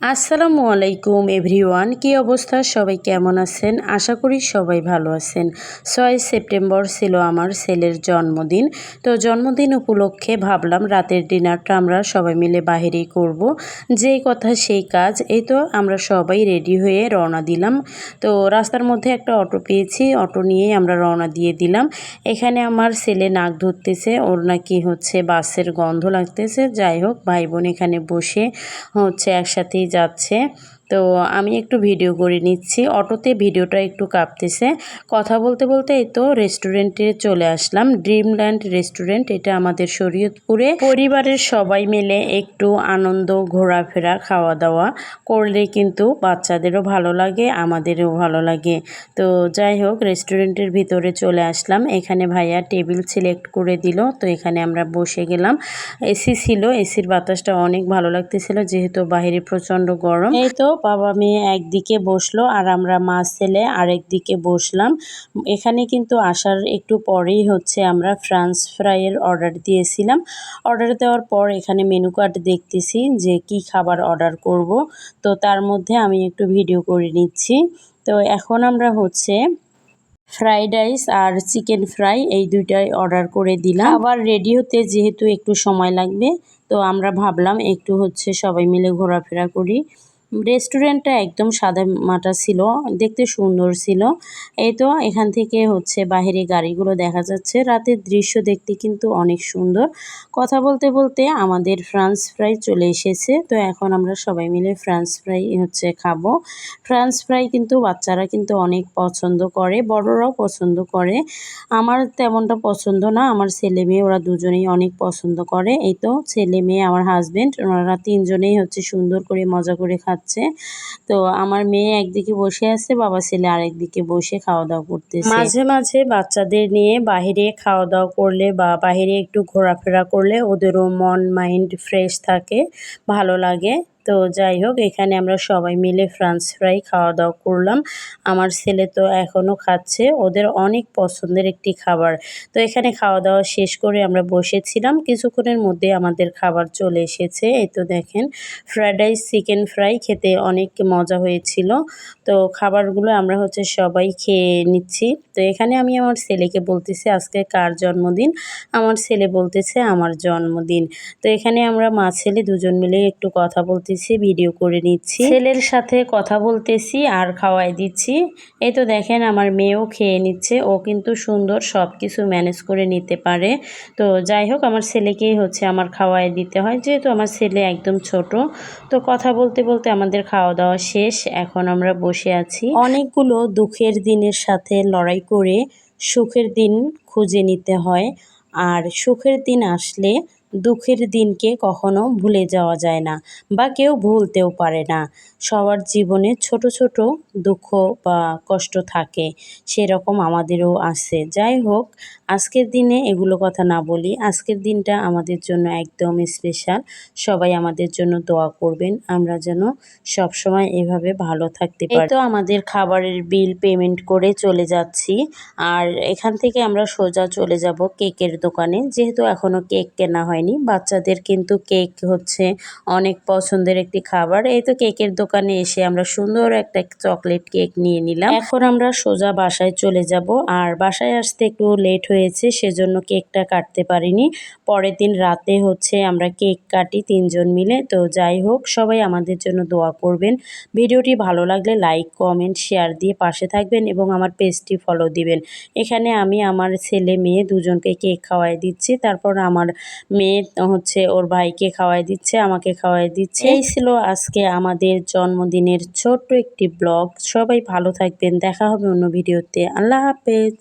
আসসালামু আলাইকুম, এভরিওয়ান। কি অবস্থা? সবাই কেমন আছেন? আশা করি সবাই ভালো আছেন। ছয় সেপ্টেম্বর ছিল আমার ছেলের জন্মদিন। তো জন্মদিন উপলক্ষে ভাবলাম রাতের ডিনারটা আমরা সবাই মিলে বাহিরেই করব। যেই কথা সেই কাজ। এই তো আমরা সবাই রেডি হয়ে রওনা দিলাম। তো রাস্তার মধ্যে একটা অটো পেয়েছি। অটো নিয়েই আমরা রওনা দিয়ে দিলাম। এখানে আমার ছেলে নাক ধরতেছে। ওর নাকি হচ্ছে বাসের গন্ধ লাগতেছে। যাই হোক, ভাই বোন এখানে বসে হচ্ছে একসাথেই যাচ্ছে। তো আমি একটু ভিডিও করে নিচ্ছি। অটোতে ভিডিওটা একটু কাঁপতেছে। কথা বলতে বলতে এই তো রেস্টুরেন্টে চলে আসলাম। ড্রিমল্যান্ড রেস্টুরেন্ট এটা আমাদের শরীয়তপুরে। পরিবারের সবাই মিলে একটু আনন্দ, ঘোরাফেরা খাওয়া দাওয়া করলে কিন্তু বাচ্চাদেরও ভালো লাগে, আমাদেরও ভালো লাগে। তো যাই হোক রেস্টুরেন্টের ভিতরে চলে আসলাম। এখানে ভাইয়া টেবিল সিলেক্ট করে দিল। তো এখানে আমরা বসে গেলাম। এসি ছিল। এসির বাতাসটা অনেক ভালো লাগতেছিল, যেহেতু বাহিরে প্রচণ্ড গরম। এই তো বাবা মেয়ে একদিকে বসল আর আমরা মা ছেলে আরেক দিকে বসলাম। এখানে কিন্তু আসার একটু পরেই হচ্ছে আমরা ফ্রান্স ফ্রাইয়ের অর্ডার দিয়েছিলাম। অর্ডার দেওয়ার পর এখানে মেনু কার্ড দেখতেছি যে কি খাবার অর্ডার করব। তো তার মধ্যে আমি একটু ভিডিও করে নিচ্ছি। তো এখন আমরা হচ্ছে ফ্রাইড রাইস আর চিকেন ফ্রাই এই দুইটাই অর্ডার করে দিলাম। আবার রেডি হতে যেহেতু একটু সময় লাগবে, তো আমরা ভাবলাম একটু হচ্ছে সবাই মিলে ঘোরাফেরা করি। রেস্টুরেন্টটা একদম সাদা মাটা ছিল, দেখতে সুন্দর ছিল। এই তো এখান থেকে হচ্ছে বাহিরে গাড়িগুলো দেখা যাচ্ছে। রাতের দৃশ্য দেখতে কিন্তু অনেক সুন্দর। কথা বলতে বলতে আমাদের ফ্রান্স ফ্রাই চলে এসেছে। তো এখন আমরা সবাই মিলে ফ্রান্স ফ্রাই হচ্ছে খাব। ফ্রান্স ফ্রাই কিন্তু বাচ্চারা কিন্তু অনেক পছন্দ করে, বড়রাও পছন্দ করে। আমার তেমনটা পছন্দ না, আমার ছেলে মেয়ে ওরা দুজনেই অনেক পছন্দ করে। এই তো ছেলে মেয়ে, আমার হাজব্যান্ড ওনারা তিনজনেই হচ্ছে সুন্দর করে মজা করে খাচ্ছে। খাচ্ছে তো আমার মেয়ে একদিকে বসে আছে, বাবা ছেলে আরেকদিকে বসে খাওয়া দাওয়া করতেছে। মাঝে মাঝে বাচ্চাদের নিয়ে বাহিরে খাওয়া দাওয়া করলে বা বাহিরে একটু ঘোরাফেরা করলে ওদেরও মন, মাইন্ড ফ্রেশ থাকে, ভালো লাগে। তো যাই হোক, এখানে আমরা সবাই মিলে ফ্রান্স ফ্রাই খাওয়া দাওয়া করলাম। আমার ছেলে তো এখনও খাচ্ছে, ওদের অনেক পছন্দের একটি খাবার। তো এখানে খাওয়া দাওয়া শেষ করে আমরা বসেছিলাম। কিছুক্ষণের মধ্যে আমাদের খাবার চলে এসেছে। এই তো দেখেন ফ্রায়েড রাইস চিকেন ফ্রাই খেতে অনেক মজা হয়েছিল। তো খাবারগুলো আমরা হচ্ছে সবাই খেয়ে নিচ্ছি। তো এখানে আমি আমার ছেলেকে বলতেছি, আজকে কার জন্মদিন? আমার ছেলে বলতেছে, আমার জন্মদিন। তো এখানে আমরা মা ছেলে দুজন মিলে একটু কথা বলতেছি। নিচ্ছি ভিডিও করে নিচ্ছি। ছেলের সাথে কথা বলতেছি আর খাওয়াই দিচ্ছি। এই তো দেখেন আমার মেয়েও খেয়ে নিচ্ছে ও কিন্তু সুন্দর সব কিছু ম্যানেজ করে নিতে পারে। তো যাই হোক আমার ছেলেকেই হচ্ছে আমার খাওয়াই দিতে হয় যেহেতু আমার ছেলে একদম ছোট। তো কথা বলতে বলতে আমাদের খাওয়া দাওয়া শেষ এখন আমরা বসে আছি। অনেকগুলো দুঃখের দিনের সাথে লড়াই করে সুখের দিন খুঁজে নিতে হয় আর সুখের দিন আসলে দুঃখের দিনকে কখনো ভুলে যাওয়া যায় না বা কেউ ভুলতেও পারে না। সবার জীবনে ছোট ছোট দুঃখ বা কষ্ট থাকে, সেরকম আমাদেরও আছে। যাই হোক, আজকের দিনে এগুলো কথা না বলি। আজকের দিনটা আমাদের জন্য একদম স্পেশাল সবাই আমাদের জন্য দোয়া করবেন। আমরা যেন সবসময় এভাবে ভালো থাকতে পারি। তো আমাদের খাবারের বিল পেমেন্ট করে চলে যাচ্ছি। আর এখান থেকে আমরা সোজা চলে যাব কেকের দোকানে। যেহেতু এখনও কেক কেনা হয়নি। বাচ্চাদের কিন্তু কেক হচ্ছে অনেক পছন্দের একটি খাবার। এই তো কেকের দোকানে এসে আমরা সুন্দর একটা চকলেট কেক নিয়ে নিলাম। এখন আমরা সোজা বাসায় চলে যাব। আর বাসায় আসতে একটু লেট হয়েছে, সেজন্য কেকটা কাটতে পারিনি। পরের দিন রাতে হচ্ছে আমরা কেক কাটি তিনজন মিলে। তো যাই হোক, সবাই আমাদের জন্য দোয়া করবেন। ভিডিওটি ভালো লাগলে লাইক, কমেন্ট, শেয়ার দিয়ে পাশে থাকবেন এবং আমার পেজটি ফলো দিবেন। এখানে আমি আমার ছেলে, মেয়ে দুজনকে কেক খাওয়াই দিচ্ছি। তারপর আমার মেয়ে হচ্ছে ওর ভাইকে খাওয়াই দিচ্ছে, আমাকে খাওয়াই দিচ্ছে। এই ছিল আজকে আমাদের জন্মদিনের ছোট্ট একটি ব্লগ। সবাই ভালো থাকবেন। দেখা হবে অন্য ভিডিওতে। আল্লাহ হাফেজ।